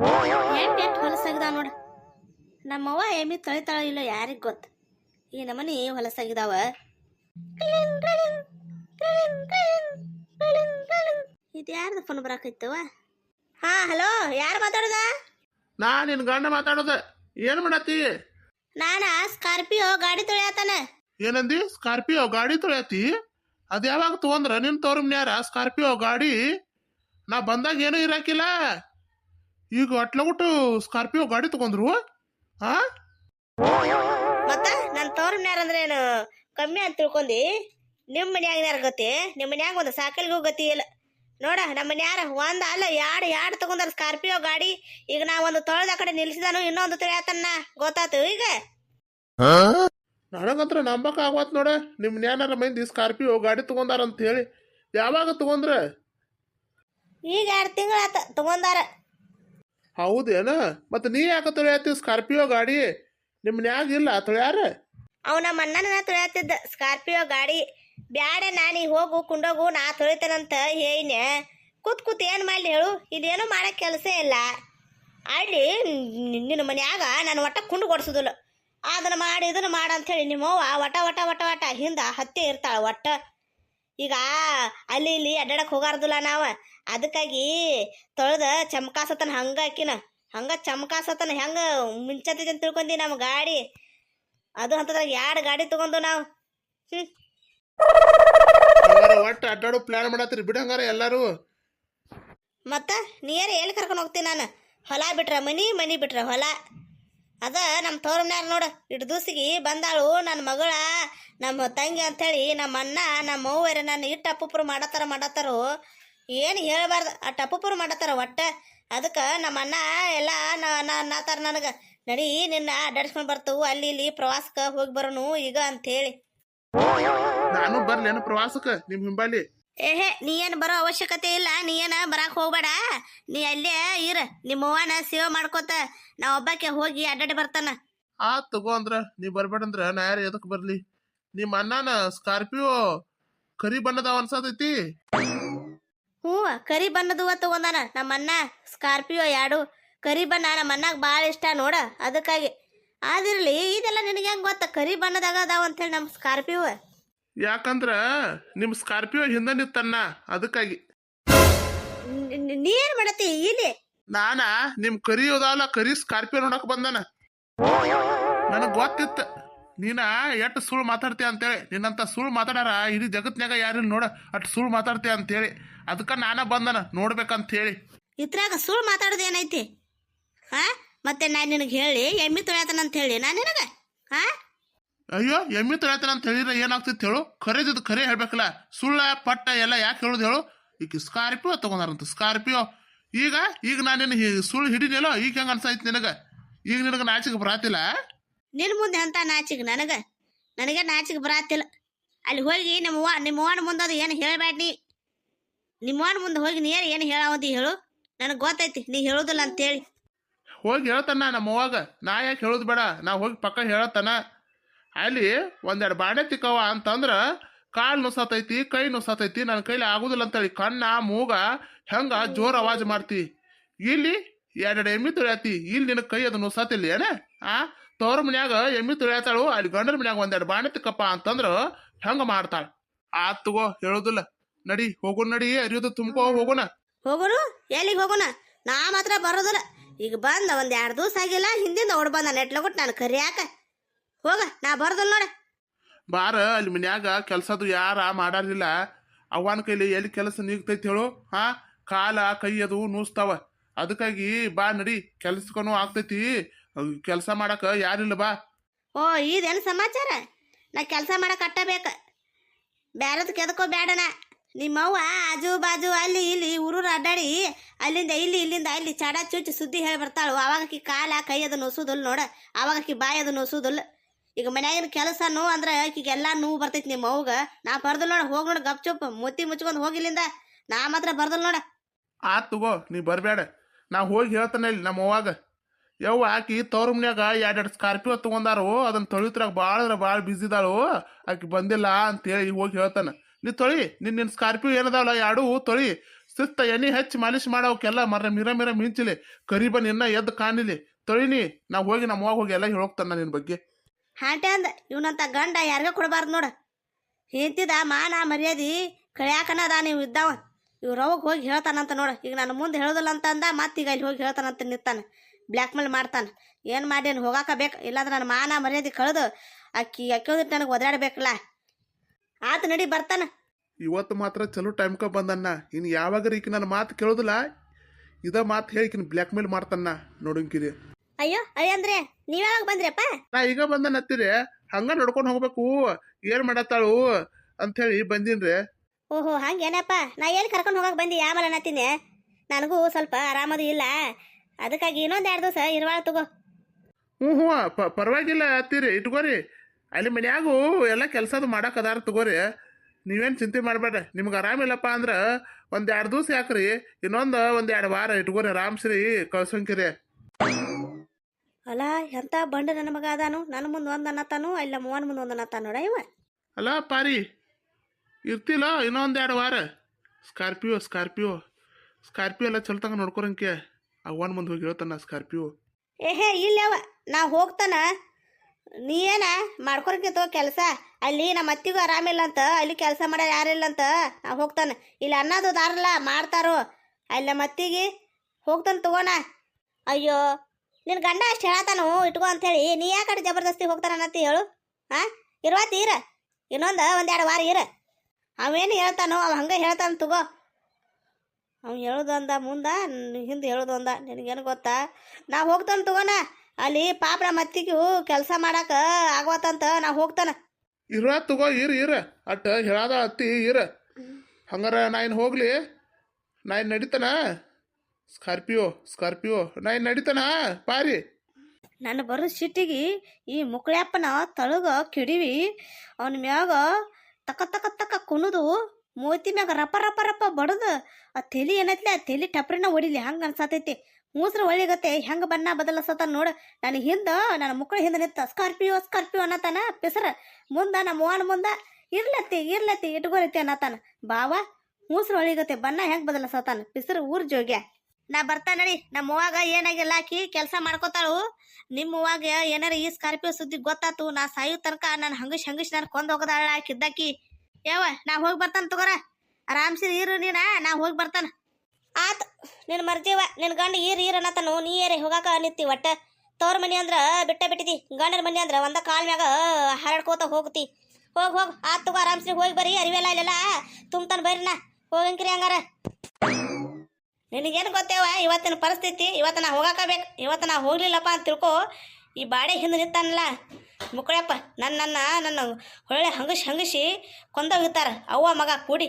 ಎಣ್ಣೆ ಎಷ್ಟು ಹೊಲಸಾಗಿದಾವ ನೋಡ. ನಮ್ಮವ್ವ ಎಮ್ಮಿ ತಳಿತಾಳ ಇಲ್ಲ ಯಾರಿಗೆ ಗೊತ್ತು. ಈ ನಮ್ಮನಿ ಹೊಲಸಾಗಿದಾವ. ಇದು ಯಾರ್ದು ಫೋನ್ ಬರಾಕೈತವ ಹಾ ಹಲೋ ಯಾರು ಮಾತಾಡೋದ? ನಾ ನಿನ್ ಗಂಡ ಮಾತಾಡೋದ. ಏನ್ ಮಾಡತ್ತಿ? ನಾನ ಸ್ಕಾರ್ಪಿಯೋ ಗಾಡಿ ತೊಳೆಯತಾನ. ಏನಂದಿ? ಸ್ಕಾರ್ಪಿಯೋ ಗಾಡಿ ತೊಳ್ಯಾತಿ? ಅದ್ ಯಾವಾಗ ತಗೊಂಡ್ರ? ನಿನ್ ತೋರ್ ಮನ್ಯಾರ ಸ್ಕಾರ್ಪಿಯೋ ಗಾಡಿ? ನಾ ಬಂದಾಗ ಏನೂ ಇರಾಕಿಲ್ಲ. ಈಗ ಅಟ್ಲಗುಟ್ಟು ಸ್ಕಾರ್ಪಿಯೋ ಗಾಡಿ ತಗೊಂಡ್ರು ಹಾ ಮತ್ತ ನನ್ನ ತವ್ರ ಮನ್ಯಾರ ಅಂದ್ರೆ ಏನು ಕಮ್ಮಿ ಅಂತ ತಿಳ್ಕೊಂಡಿ. ನಿಮ್ಮ ಮನ್ಯಾಗ ಯಾರು ಗತಿ? ನಿಮ್ಮ ಮನ್ಯಾಗ ಒಂದು ಸಾಕಲ್ಗೂ ಗತಿ ಇಲ್ಲ. ನೋಡ ನಮ್ಮ ಮನ್ಯಾರ ಒಂದ್ ಅಲ್ಲ ಎರಡು ಎರಡು ತಗೊಂಡಾರ ಸ್ಕಾರ್ಪಿಯೋ ಗಾಡಿ. ಈಗ ನಾ ಒಂದು ತೊಳೆದ ಕಡೆ ನಿಲ್ಸಿದಾನು ಇನ್ನೊಂದು ತಿಳಿಯತನ್ನ ಗೊತ್ತಾತು ಈಗ? ನನಗಂತ್ರ ನಂಬಕ್ ಆಗ್ವತ್ ನೋಡ ನಿಮ್ ನ್ಯಾನಾರ ಮಂದಿ ಸ್ಕಾರ್ಪಿಯೋ ಗಾಡಿ ತಗೊಂಡಾರ ಅಂತ ಹೇಳಿ. ಯಾವಾಗ ತಗೊಂಡ್ರ? ಈಗ ಎರಡು ತಿಂಗಳಾತ ತಗೊಂಡಾರ. ಹೌದೇನ ಮತ್ತೆ ನೀ ಯಾಕ ತೊಳೆಯತ್ತಿ ಸ್ಕಾರ್ಪಿಯೋ ಗಾಡಿ? ನಿಮ್ ನ್ಯಾಗ ಇಲ್ಲ ತೊಳ್ಯಾರ ಅವ ನಮ್ಮ ಅಣ್ಣನ ತೊಳೆಯತ್ತಿದ್ದ ಸ್ಕಾರ್ಪಿಯೋ ಗಾಡಿ. ಬ್ಯಾಡ ನಾನಿ ಹೋಗು, ಕುಂಡೋಗು, ನಾ ತೊಳಿತೇನಂತ ಹೇಳಿನ. ಕೂತ್ ಕೂತ್ ಏನು ಮಾಡ್ಲಿ ಹೇಳು? ಇದೇನು ಮಾಡಕ್ ಕೆಲಸ ಇಲ್ಲ. ಅಲ್ಲಿ ನಿನ್ನ ಮನ್ಯಾಗ ನಾನು ಒಟ್ಟ ಕುಂಡು ಕೊಡ್ಸೋದಿಲ್ಲ. ಅದನ್ನ ಮಾಡಿ, ಇದನ್ನ ಮಾಡ ಅಂತೇಳಿ ನಿಮ್ಮವ್ವ ಒಟ ಒಟ ಒಟ ಒಟ ಹಿಂದ ಹತ್ತಿ ಇರ್ತಾಳ ಒಟ್ಟ. ಈಗ ಅಲ್ಲಿ ಇಲ್ಲಿ ಅಡ್ಡಾಡಕ್ ಹೋಗಾರ್ದಲ್ಲ ನಾವ. ಅದಕ್ಕಾಗಿ ತೊಳೆದ ಚಮಕಾಸತನ ಹಂಗ ಹಾಕಿನ ಹಂಗ ಚಮಕಾಸತನ ಹೆಂಗ ಮುಂಚತೈತಿ ಅಂತ ತಿಳ್ಕೊಂಡಿ ನಮ್ಮ ಗಾಡಿ. ಅದು ಅಂತದ್ರಾಗ ಎರಡು ಗಾಡಿ ತಗೊಂಡು ನಾವು? ಹ್ಮ್. ಒಟ್ಟು ಅಡ್ಡಾಡೋ ಪ್ಲಾನ್ ಮಾಡತ್ರಿ ಬಿಡಂಗಾರ ಎಲ್ಲಾರು. ಮತ್ತ ನೀರ ಎಲ್ಲಿ ಕರ್ಕೊಂಡು ಹೋಗ್ತೀನಿ ನಾನು? ಹೊಲ ಬಿಟ್ರ ಮನಿ ಮನಿ ಬಿಟ್ರ ಹೊಲ? ಅದ ನಮ್ಮ ತೋರಮ್ಯಾರ ನೋಡು ಇಟ್ಟು ದೂಸಿಗೆ ಬಂದಾಳು ನನ್ನ ಮಗಳ ನಮ್ಮ ತಂಗಿ ಅಂಥೇಳಿ ನಮ್ಮ ಅಣ್ಣ, ನಮ್ಮ ಅವ್ವರ ನನ್ನ ಇಟ್ಟು ಅಪ್ಪುಪುರು ಮಾಡತ್ತಾರ ಮಾಡತ್ತಾರೋ. ಏನು ಹೇಳಬಾರ್ದು, ಆ ಟಪ್ಪುಪುರು ಮಾಡತ್ತಾರ ಒಟ್ಟೆ. ಅದಕ್ಕೆ ನಮ್ಮ ಅಣ್ಣ ಎಲ್ಲ ನಾತಾರ ನನಗೆ, ನಡಿ ನಿನ್ನ ಅಡ್ಡಾಡ್ಸ್ಕೊಂಡು ಬರ್ತವು ಅಲ್ಲಿ ಇಲ್ಲಿ ಪ್ರವಾಸಕ್ಕೆ ಹೋಗಿ ಬರೋನು ಈಗ ಅಂಥೇಳಿ ನಾನು ಬರ್ಲೇನು ಪ್ರವಾಸಕ್ಕೆ ನಿಮ್ಮ ಹಿಂಬಾಲಿ? ಏಹೇ ನೀ ಏನು ಬರೋ ಅವಶ್ಯಕತೆ ಇಲ್ಲ ನೀ ಏನು ಬರಕ್ಕೆ ಹೋಗ್ಬೇಡ. ನೀ ಅಲ್ಲೇ ಇರ ನಿಮ್ಮ ಅವ್ವನ ಸೇವೆ ಮಾಡ್ಕೋತ ನಾ ಒಬ್ಬಾಕೆ ಹೋಗಿ ಅಡ್ಡಾಡಿ ಬರ್ತಾನ. ಆ ತಗೋ ಅಂದ್ರ ನೀ ಬರ್ಬೇಡಂದ್ರ ನಾ ಯಾರು ಎದಕ್ ಬರ್ಲಿ? ನಿಮ್ಮ ಅಣ್ಣನ ಸ್ಕಾರ್ಪಿಯೋ ಕರಿ ಬಣ್ಣದ ಅನ್ಸತೈತಿ? ಹ್ಞೂ ಕರಿ ಬಣ್ಣದ ತಗೊಂದಾನ ನಮ್ಮ ಅಣ್ಣ ಸ್ಕಾರ್ಪಿಯೋ ಎರಡು ಕರಿ ಬಣ್ಣ ನಮ್ಮ ಅಣ್ಣಗೆ ಭಾಳ ಇಷ್ಟ ನೋಡ ಅದಕ್ಕಾಗಿ. ಆದಿರ್ಲಿ ಇದೆಲ್ಲ ನಿನಗೆ ಹೆಂಗೆ ಗೊತ್ತ? ಕರಿ ಬಣ್ಣದಾಗ ಅದಾವ ಅಂತೇಳಿ ನಮ್ಮ ಸ್ಕಾರ್ಪಿಯೋ. ಯಾಕಂದ್ರ ನಿಮ್ ಸ್ಕಾರ್ಪಿಯೋ ಹಿಂದೆ ನಿತ್ತನ್ನ ಅದಕ್ಕಾಗಿ ನೀನ್ ಮಾಡತಿ ಇಲ್ಲಿ. ನಾನ ನಿಮ್ ಕರಿ ಅದಾವಲ್ಲ ಕರಿ ಸ್ಕಾರ್ಪಿಯೋ ನೋಡಕ್ ಬಂದನ. ನನಗ್ ಗೊತ್ತಿತ್ತ. ನೀನ ಎಟ್ ಸುಳ್ಳು ಮಾತಾಡ್ತೀಯ ಅಂತೇಳಿ. ನಿನ್ನಂತ ಸುಳ್ಳು ಮಾತಾಡಾರ ಇಡೀ ಜಗತ್ನಾಗ ಯಾರು ನೋಡ ಅಟ್ ಸುಳ್ಳು ಮಾತಾಡ್ತೀಯ ಅಂತೇಳಿ. ಅದಕ್ಕ ನಾನ ಬಂದನ ನೋಡ್ಬೇಕಂತ ಹೇಳಿ ಇತ್ರಾಗ ಸುಳ್ಳು ಮಾತಾಡೋದು ಏನೈತಿ? ಹಾ ಮತ್ತೆ ನಾನು ನಿನಗೆ ಹೇಳಿ ಎಮ್ಮಿ ತೊಳ್ಯಾತನ ಅಂತ ಹೇಳಿ. ನಾನು ನಿನಗೆ? ಹಾ ಅಯ್ಯೋ ಎಮ್ಮಿ ತರ ಅಂತ ಹೇಳಿದ್ರೆ ಏನಾಗ್ತಿತ್ತು ಹೇಳು? ಖರೇದಿದ್ದು ಖರೆ ಹೇಳ್ಬೇಕಲ್ಲ. ಸುಳ್ಳ ಪಟ್ಟ ಎಲ್ಲ ಯಾಕೆ ಹೇಳೋದು ಹೇಳು? ಈಗ ಸ್ಕಾರ್ಪಿಯೋ ತಗೊಂಡಾರಂತ ಸ್ಕಾರ್ಪಿಯೋ. ಈಗ ಈಗ ನಾನು ನಿನ್ನ ಸುಳ್ಳು ಹಿಡಿನಿಲ್ಲೋ ಈಗ ಹೆಂಗ ಅನ್ಸಾಯ್ತು ನಿನಗೆ? ಈಗ ನಿನಗೆ ನಾಚಿಕೆ ಬರಾತಿಲ್ಲ ನಿನ್ ಮುಂದೆ ಅಂತ ನಾಚಿಗೆ ನನಗೆ? ನನಗೆ ನಾಚಿಗೆ ಬರಾತಿಲ್ಲ. ಅಲ್ಲಿ ಹೋಗಿ ನಿಮ್ಮವ್ವ ನಿಮ್ಮವ್ವನ ಮುಂದೆ ಅದು ಏನು ಹೇಳಬೇಡ ನೀ. ನಿಮ್ಮವ್ವನ ಮುಂದೆ ಹೋಗಿ ನೀ ಏನು ಹೇಳಾವಂತಿ ಹೇಳು. ನನಗೆ ಗೊತ್ತೈತಿ ನೀ ಹೇಳೋದಿಲ್ಲ ಅಂತೇಳಿ. ಹೋಗಿ ಹೇಳ್ತಾನ ನಮ್ಮ ಅವ್ವಾಗ. ನಾ ಯಾಕೆ ಹೇಳೋದು ಬೇಡ? ನಾ ಹೋಗಿ ಪಕ್ಕ ಹೇಳತ್ತಾನ. ಅಲ್ಲಿ ಒಂದೆರಡು ಬಾಣೆ ತಿಕ್ಕವ ಅಂತಂದ್ರ ಕಾಲ್ ನುಸತೈತಿ, ಕೈ ನುಸತೈತಿ, ನನ್ನ ಕೈಲಿ ಆಗುದಿಲ್ಲ ಅಂತೇಳಿ. ಕಣ್ಣ, ಮೂಗ, ಹೆಂಗ ಜೋರ್ ಅವಾಜ್ ಮಾಡ್ತಿ. ಇಲ್ಲಿ ಎರಡೆರಡು ಎಮ್ಮಿ ತುಳಿಯಾತಿ. ಇಲ್ಲಿ ನಿನ್ನ ಕೈ ಅದು ನುಸತಿಲ್ಲ ಏನ? ಆ, ತವ್ರ ಮನ್ಯಾಗ ಎಮ್ಮಿ ತುಳಿಯಾತಾಳು, ಅಲ್ಲಿ ಗಂಡನ ಮನ್ಯಾಗ ಒಂದೆರಡು ಬಾಣೆ ತಿಕ್ಕಪ್ಪ ಅಂತಂದ್ರ ಹೆಂಗ ಮಾಡ್ತಾಳ? ಆತ್ ತಗೋ, ಹೇಳೋದಿಲ್ಲ. ನಡಿ ಹೋಗು ನಡಿ, ಅರಿಯೋದು ತುಂಬಕೋ ಹೋಗೋಣ ಹೋಗೋನು? ಎಲ್ಲಿಗೆ ಹೋಗೋಣ ನಾ ಮಾತ್ರ ಬರೋದಿಲ್ಲ. ಈಗ ಬಂದ ಒಂದ್ ಎರಡು ದಿವಸ ಆಗಿಲ್ಲ, ಹಿಂದಿಂದ ಓಡ್ ಬಂದ ನೆಟ್ಲಗೊಟ್ಟು ನಾನು ಕರಿಯಾಕ. ಹೋಗ ನಾ ಬರ್ದಲ್ ನೋಡ. ಬಾರ ಅಲ್ಲಿ ಮನ್ಯಾಗ ಕೆಲ್ಸದು ಯಾರ ಮಾಡಾರಿಲ್ಲ ಅವ್ವನ ಕೈಲಿ ಎಲ್ಲಿ ಕೆಲಸ ನೀಗ್ತೈತಿ ಹೇಳು ಹಾ? ಕಾಲ ಕೈ ಅದು ನೂಸ್ತಾವ. ಅದಕ್ಕಾಗಿ ಬಾ ನಡಿ ಕೆಲ್ಸಕ್ಕೂ ಆಗ್ತೈತಿ. ಕೆಲಸ ಮಾಡಕ ಯಾರಿಲ್ಲ ಬಾ. ಓ ಇದೇನು ಸಮಾಚಾರ? ನಾ ಕೆಲಸ ಮಾಡಕ್ ಕಟ್ಟಬೇಕು ಬ್ಯಾರದ್ ಕೆದಕೋ ಬೇಡನ ನಿಮ್ಮವ್ವ ಆಜು ಬಾಜು ಅಲ್ಲಿ ಇಲ್ಲಿ ಊರೂರು ಅಡ್ಡಾಡಿ ಅಲ್ಲಿಂದ ಇಲ್ಲಿ ಇಲ್ಲಿಂದ ಅಲ್ಲಿ ಚಡ ಚುಚ್ಚು ಸುದ್ದಿ ಹೇಳಿ ಬರ್ತಾಳು. ಅವಾಗ ಆಕಿ ಕಾಲ ಕೈ ಅದು ನೋಸುದಿಲ್ಲ ನೋಡ. ಅವಾಗ ಆಕಿ ಬಾಯಿ ಅದು ನೋಸುದಿಲ್ಲ ಈಗ ಮನ್ಯಾಗಿನ ಕೆಲಸನು ಅಂದ್ರೆ ಈಗೆಲ್ಲ ನೋವು ಬರ್ತೈತಿ ನಿಮ್ಮ ಅವ್ಗ ನಾ ಬರ್ದಲ್ ನೋಡ, ಹೋಗ್ ನೋಡ, ಗಪ್ ಚುಪ್, ಮುತ್ತಿ ಮುಚ್ಕೊಂಡು ಹೋಗಿಲ್ಲಿಂದ. ನಾ ಮಾತ್ರ ಬರ್ದಲ್ ನೋಡ. ಆ, ತಗೋ, ನೀ ಬರ್ಬೇಡ ನಾ ಹೋಗಿ ಹೇಳ್ತಾನೆ ಇಲ್ಲಿ ನಮ್ಮ ಅವ್ವಾಗ. ಯವ್ವ, ಆಕಿ ತವ್ರ ಮನ್ಯಾಗ ಎರಡೆರಡು ಸ್ಕಾರ್ಪಿಯೋ ತಗೊಂಡಾರು, ಅದನ್ನ ತೊಳಿತ್ರಾಗ ಭಾಳ ಅಂದ್ರೆ ಭಾಳ ಬಿಸಿ ಇದಾಳು, ಆಕಿ ಬಂದಿಲ್ಲ ಅಂತೇಳಿ ಹೋಗಿ ಹೇಳ್ತಾನೆ. ನೀ ತೊಳಿ ನಿನ್ನ ನಿನ್ನ ಸ್ಕಾರ್ಪಿಯೋ ಏನದಾವಲ್ಲ, ಎರಡು ತೊಳಿ. ಸುತ್ತ ಎಣ್ಣೆ ಹಚ್ಚಿ ಮಾಲಿಶ್ ಮಾಡೋಕೆಲ್ಲ ಮರ ಮಿರ ಮಿರ ಮಿಂಚಿಲಿ. ಕರಿಬ ನಿನ್ನ ಎದ್ದು ಕಾಣಿಲಿ ತೊಳಿನಿ, ನಾ ಹೋಗಿ ನಮ್ಮವ್ವ ಹೋಗಿ ಎಲ್ಲ ಹೇಳೋಗ್ತಾನ ನಿನ್ ಬಗ್ಗೆ. ಹಾಂಟೆ ಅಂದ, ಇವನಂತ ಗಂಡ ಯಾರಿಗ ಕೊಡಬಾರ್ದು ನೋಡ. ಹಿಂತಿದ ಮಾನ ಮರ್ಯಾದೆ ಕಳ್ಯಾಕನ ಅದ ನೀವು ಇದ್ದಾವ. ಇವ್ರವಾಗ ಹೋಗಿ ಹೇಳ್ತಾನಂತ ನೋಡ. ಈಗ ನಾನು ಮುಂದೆ ಹೇಳೋದಿಲ್ಲ ಅಂತ ಅಂದ, ಮತ್ತೆ ಈಗ ಇಲ್ಲಿ ಹೋಗಿ ಹೇಳ್ತಾನಂತ ನಿಂತಾನ. ಬ್ಲ್ಯಾಕ್ ಮೇಲ್ ಮಾಡ್ತಾನೆ. ಏನು ಮಾಡೇನು ಹೋಗಾಕ ಬೇಕು? ಇಲ್ಲಾಂದ್ರೆ ನನ್ನ ಮಾನ ಮರ್ಯಾದೆ ಕಳೆದು ಅಕ್ಕಿ ಅಕ್ಕಿಯೋದಿಟ್ಟು ನನಗೆ ಒದಾಡಬೇಕಲ್ಲ ಆತ ನಡಿ ಬರ್ತಾನೆ. ಇವತ್ತು ಮಾತ್ರ ಚಲೋ ಟೈಮ್ಕ ಬಂದನ್ನ ಇನ್ನು ಯಾವಾಗ ರೀಕಿ ನನ್ನ ಮಾತು ಕೇಳೋದಿಲ್ಲ? ಇದ ಮಾತು ಹೇಳಿಕಿನ ಬ್ಲ್ಯಾಕ್ ಮೇಲ್ ಮಾಡ್ತಾನ ನೋಡಂಕಿರಿ ಅಯ್ಯೋ ಅಯ್ಯ ಅಂದ್ರೆ ನೀವ್ಯಾವಾಗ ಬಂದ್ರಪ್ಪ? ನಾ ಈಗ ಬಂದ ಹತ್ತಿರಿ ಹಂಗ ನಡ್ಕೊಂಡು ಹೋಗ್ಬೇಕು ಏನ್ ಮಾಡತ್ತಾಳು ಅಂತ ಹೇಳಿ ಬಂದಿನ್ರಿ ಓಹೋ ಹಂಗೇನಪ್ಪ? ನಾ ಎಲ್ಲಿ ಕರ್ಕೊಂಡು ಹೋಗಕ್ಕೆ ಬಂದಿ ಆಮೇಲೆ ಅನ್ನತ್ತೀನಿ ನನಗೂ ಸ್ವಲ್ಪ ಆರಾಮದು ಇಲ್ಲ. ಅದಕ್ಕಾಗಿ ಇನ್ನೊಂದು ಎರಡು ದಿವಸ ಇರುವಾಳ ತಗೋ. ಹ್ಞೂ ಹ್ಞೂ ಪ ಪರವಾಗಿಲ್ಲ ಹತ್ತಿರಿ ಇಟ್ಕೋರಿ. ಅಲ್ಲಿ ಮನ್ಯಾಗು ಎಲ್ಲ ಕೆಲಸದು ಮಾಡಕ್ ಅದಾರ ತಗೋರಿ. ನೀವೇನು ಚಿಂತೆ ಮಾಡಬೇಡ ನಿಮ್ಗೆ ಆರಾಮಿಲ್ಲಪ್ಪ ಅಂದ್ರೆ ಒಂದು ಎರಡು ದಿವಸ ಯಾಕ್ರಿ ಇನ್ನೊಂದು ಒಂದೆರಡು ಎರಡು ವಾರ ಇಟ್ಕೋರಿ ಆರಾಮ್ಸ್ರಿ ಕಳ್ಸಂಕಿರಿ. ಅಲ್ಲ ಎಂತ ಬಂಡ ನನ್ನ ಮಗ ಅದಾನು? ನನ್ನ ಮುಂದೆ ಒಂದು ಅನ್ನತ್ತಾನು ಇಲ್ಲ ಮೂವನ್ ಮುಂದೆ ಒಂದು ಅನ್ನತಾನು ನೋಡ ಇವ. ಅಲ್ಲ ಪಾರಿ ಇರ್ತಿಲ್ಲ ಇನ್ನೊಂದು ಎರಡು ವಾರ. Scorpio Scorpio. ಸ್ಕಾರ್ಪಿಯೋ ಎಲ್ಲ ಚಲ್ತಂಗ ನೋಡ್ಕೊರಂಕೆ ಅವನ್ ಮುಂದೆ ಹೋಗಿ ಹೇಳ್ತಾನ ಸ್ಕಾರ್ಪಿಯೋ. ಏಹೇ ಇಲ್ಲವ ನಾ ಹೋಗ್ತಾನ. ನೀ ಏನ? ಮಾಡ್ಕೊಳಕಿತ್ತು ಕೆಲಸ. ಅಲ್ಲಿ ನಮ್ಮ ಅತ್ತಿಗೂ ಆರಾಮಿಲ್ಲ ಅಂತ. ಅಲ್ಲಿ ಕೆಲಸ ಮಾಡೋರು ಯಾರಿಲ್ಲ ಅಂತ. ನಾ ಹೋಗ್ತಾನೆ. ಇಲ್ಲಿ ಅನ್ನೋದು ದಾರಲ್ಲ ಮಾಡ್ತಾರೋ. ಅಲ್ಲಿ ನಮ್ಮ ಅತ್ತಿಗೆ ಹೋಗ್ತಾನೆ ತಗೋಣ. ಅಯ್ಯೋ ನಿನ್ನ ಗಂಡ ಅಷ್ಟು ಹೇಳತಾನು ಇಟ್ಕೋ ಅಂತೇಳಿ ನೀ ಯಾಕಡೆ ಜಬರ್ದಸ್ತಿ ಹೋಗ್ತಾನ ಅನ್ನತ್ತಿ ಹೇಳು? ಹಾಂ ಇರುವತ್ತಿ ಇರ. ಇನ್ನೊಂದು ಒಂದೆರಡು ವಾರ ಇರ. ಅವೇನು ಹೇಳ್ತಾನೋ, ಅವ ಹಂಗೆ ಹೇಳ್ತಾನೆ ತಗೋ. ಅವ್ನು ಹೇಳೋದೊಂದ ಮುಂದ, ಹಿಂದೆ ಹೇಳೋದೊಂದ. ನಿನಗೇನು ಗೊತ್ತಾ? ನಾ ಹೋಗ್ತಾನೆ ತಗೋನ ಅಲ್ಲಿ ಪಾಪ ನಮ್ಮ ಅತ್ತಿಗೂ ಕೆಲಸ ಮಾಡಾಕ ಆಗವತ್ತಂತ ನಾ ಹೋಗ್ತಾನೆ. ಇರ ತಗೋ, ಇರ ಇರ. ಅಟ್ಟ ಹೇಳಾದ ಅತ್ತಿ, ಇರ. ಹಂಗಾರ ನಾ ಇನ್ನು ಹೋಗ್ಲಿ. ನಾ ಇನ್ನು ನಡೀತಾನ? Scorpio Scorpio. ನಾ ಇನ್ನು ನಡೀತಾನ? ಪಾರಿ ನನ್ನ ಬರೋ ಸಿಟ್ಟಿಗೆ ಈ ಮುಕ್ಳ್ಯಪ್ಪನ ತಳಗ ಕಿಡಿವಿ, ಅವನ ಮ್ಯಾಗ ತಕ ತಕ ತಕ ಕುಣದು, ಮೂತಿ ಮ್ಯಾಗ ರಪ ರಪ ರಪ ಬಡದು. ಆ ತೆಲಿ ಏನೈತ್ಲೆ? ಆ ತೆಲಿ ಟಪ್ರಿನ ಹೊಡಿಲಿ. ಹಂಗ ಅನ್ಸತೈತಿ? ಮೂಸ್ರ ಒಳ್ಳಿಗತ್ತೆ ಹೆಂಗೆ ಬಣ್ಣ ಬದಲಸತ ನೋಡು. ನನ್ನ ಹಿಂದ, ನನ್ನ ಮುಕ್ಳ ಹಿಂದೆ ನಿಂತ ಸ್ಕಾರ್ಪಿಯೋ ಸ್ಕಾರ್ಪಿಯೋ ಅನ್ನತಾನ ಪೆಸರ. ಮುಂದ ನಮ್ಮ ಮೋಹನ್ ಮುಂದ ಇರ್ಲತ್ತಿ ಇರ್ಲತ್ತಿ ಇಟ್ಕೊಳತಿ ಅನ್ನತಾನ. ಬಾವ, ಮೂಸ್ರ ಒಳಿಗತ್ತೆ ಬಣ್ಣ ಹೆಂಗೆ ಬದಲಸತಾನ? ಪಿಸರು ಊರ್ ಜೋಗ್ಯ. ನಾ ಬರ್ತಾ ನಡಿ. ನಮ್ಮ ಏನಾಗಿಲ್ಲ, ಆಕಿ ಕೆಲಸ ಮಾಡ್ಕೋತಾಳು. ನಿಮ್ಮ ಏನಾರ ಈ ಸ್ಕಾರ್ಪಿಯೋ ಸುದ್ದಿ ಗೊತ್ತಾತು, ನಾ ಸಾಯೋ ತನಕ ನಾನು ಹಂಗಶ್ ಹಂಗಶ್ ನಾನು ಕೊಂದ್ ಹೋಗದಾಳ ಆಕಿದ್ದಾಕಿ ಯಾವ ನಾ ಹೋಗಿ ಬರ್ತಾನೆ ತಗೋರ. ಆರಾಮ್ಸಿ ಇರು ನೀನ, ನಾ ಹೋಗಿ ಬರ್ತಾನ. ಆತ್, ನಿನ್ ಮರ್ಜೀವ ನಿನ್ ಗಂಡ ಈರ್ ಈರ್ ಅನ್ನತನು ನೀ ಏರಿ ಹೋಗಾಕ ನಿತ್ತಿ ಒಟ್ಟ. ತವ್ರ ಮನಿ ಅಂದ್ರ ಬಿಟ್ಟ ಬಿಟ್ಟಿದಿ. ಗಂಡನ ಮನಿ ಅಂದ್ರ ಒಂದ ಕಾಲ್ ಮ್ಯಾಗ ಹರಡ್ಕೋತ ಹೋಗ್ತಿ. ಹೋಗ್ ಹೋಗ್. ಆತ್ ತಗೋ ಆರಾಮ್ಸಿ ಹೋಗಿ ಬರ್ರಿ ಅರಿವೆಲ್ಲ ಇಲ್ಲೆಲ್ಲ ತುಂಬ್ತಾನೆ ಬರ್ರಿ ನಾ. ಹೋಗಂಕ್ರಿ ಹಂಗಾರ. ನಿನಗೇನು ಗೊತ್ತೇವ ಇವತ್ತಿನ ಪರಿಸ್ಥಿತಿ, ಇವತ್ತು ನಾ ಹೋಗಾಕಬೇಕು. ಇವತ್ತು ನಾ ಹೋಗ್ಲಿಲ್ಲಪ್ಪ ಅಂತ ತಿಳ್ಕೊ, ಈ ಬಾಡೆ ಹಿಂದೆ ನಿಂತಾನಲ್ಲ. ಮುಕ್ಕಳಪ್ಪ ನನ್ನ ನನ್ನ ನನ್ನ ಹೊಳ್ಳೆ ಹಂಗಸಿ ಹಂಗಸಿ ಕೊಂದೋಗಿರ್ತಾರೆ. ಅವ್ವ ಮಗ ಕೂಡಿ.